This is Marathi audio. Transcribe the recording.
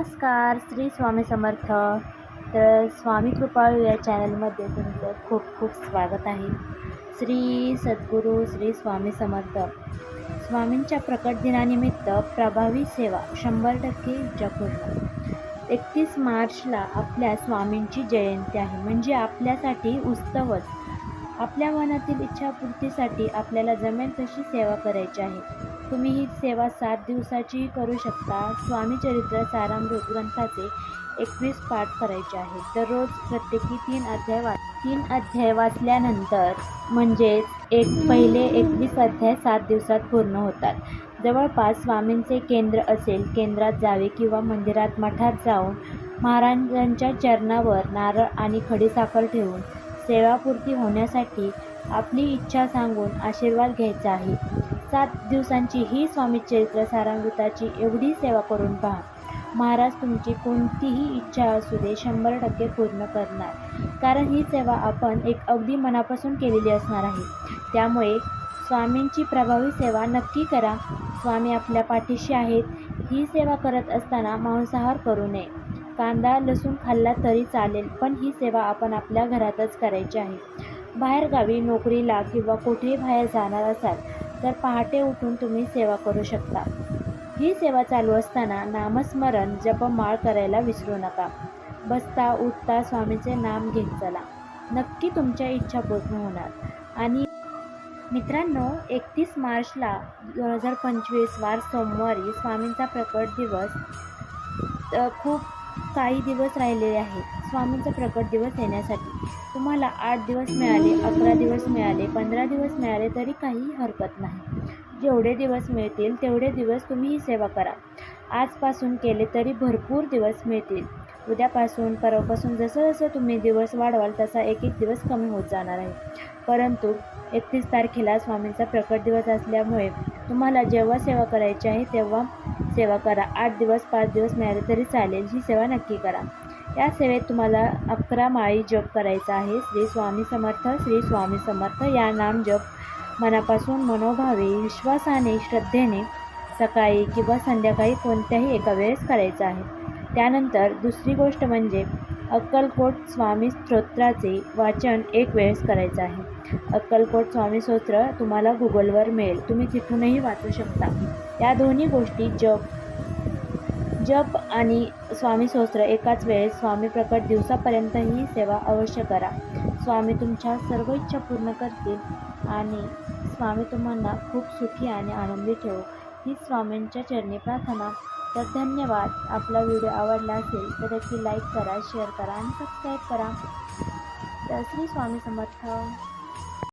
नमस्कार श्री स्वामी समर्थ. तर स्वामी कृपाळू या चॅनलमध्ये तुमचं खूप खूप स्वागत आहे. श्री सद्गुरू श्री स्वामी समर्थ. स्वामींच्या प्रकट दिनानिमित्त प्रभावी सेवा शंभर टक्के जपूर्ण एकतीस मार्चला आपल्या स्वामींची जयंती आहे. म्हणजे आपल्यासाठी उत्सवच. आपल्या मनातील इच्छापूर्तीसाठी आपल्याला जमेल तशी सेवा करायची आहे. तुम्ही ही सेवा सात दिवसाचीही करू शकता. स्वामी चरित्र सारामृत ग्रंथाचे एकवीस पाठ करायचे आहे दररोज प्रत्येकी तीन अध्याय वाच तीन अध्याय वाचल्यानंतर म्हणजेच एक पहिले एकवीस अध्याय सात दिवसात पूर्ण होतात. जवळपास स्वामींचे केंद्र असेल केंद्रात जावे किंवा मंदिरात मठात जाऊन महाराजांच्या चरणावर नारळ आणि खडीसाखर ठेवून सेवापूर्ती होण्यासाठी आपली इच्छा सांगून आशीर्वाद घ्यायचा आहे. सात दिवसांची ही स्वामी चरित्र सारामृताची एवढी सेवा करून पहा. महाराज तुमची कोणतीही इच्छा असू दे शंभर टक्के पूर्ण करणार. कारण ही सेवा आपण एक अगदी मनापासून केलेली असणार आहे. त्यामुळे स्वामींची प्रभावी सेवा नक्की करा. स्वामी आपल्या पाठीशी आहेत. ही सेवा करत असताना मांसाहार करू नये. कांदा लसूण खाल्ला तरी चालेल पण ही सेवा आपण आपल्या घरातच करायची आहे. बाहेरगावी नोकरीला किंवा कुठेही बाहेर जाणार असाल तर पहाटे उठून तुम्ही सेवा करू शकता. ही सेवा चालू असताना नामस्मरण जपमाळ करायला विसरू नका. बसता उठता स्वामीचे नाम घेत चला. नक्की तुमच्या इच्छा पूर्ण होणार. आणि मित्रांनो एकतीस मार्चला दोन हजार पंचवीस वार सोमवारी स्वामींचा प्रकट दिवस खूप काही दिवस राहिलेले आहेत. स्वामींचा प्रकट दिवस येण्यासाठी. तुम्हाला आठ दिवस मिळाले अकरा दिवस मिळाले पंधरा दिवस मिळाले तरी काही हरकत नाही. जेवढे दिवस मिळतील तेवढे दिवस तुम्ही ही सेवा करा. आजपासून केले तरी भरपूर दिवस मिळतील. उद्यापासून परवापासून जसं जसं तुम्ही दिवस वाढवाल तसा एक एक दिवस कमी होत जाणार आहे. परंतु एकतीस तारखेला स्वामींचा प्रकट दिवस असल्यामुळे तुम्हाला जेव्हा सेवा करायची आहे तेव्हा सेवा करा. आठ दिवस पाच दिवस मिळाले तरी चालेल. ही सेवा नक्की करा. या सेवेत तुम्हाला अकरा माळी जप करायचा आहे. श्री स्वामी समर्थ श्री स्वामी समर्थ. या नाम जप मनापासून मनोभावे विश्वासाने श्रद्धेने सकाळी किंवा संध्याकाळी कोणत्याही एका वेळेस करायचं आहे. त्यानंतर दुसरी गोष्ट म्हणजे अक्कलकोट स्वामी स्तोत्राचे वाचन एक वेळेस करायचं आहे. अक्कलकोट स्वामी स्तोत्र तुम्हाला गुगलवर मिळेल. तुम्ही तिथूनही वाचू शकता. या दोन्ही गोष्टी जप जप आणि स्वामी स्तोत्र एकाच वेळेस स्वामी प्रकट दिवसापर्यंत ही सेवा अवश्य करा. स्वामी तुमच्या सर्व इच्छा पूर्ण करतील आणि स्वामी तुम्हाला खूप सुखी आणि आनंदी ठेवू. ही स्वामींच्या चरणी प्रार्थना. तर धन्यवाद. आपला व्हिडिओ आवडला असेल तर नक्की लाईक करा शेअर करा आणि सबस्क्राईब करा. तर श्री स्वामी समर्थ.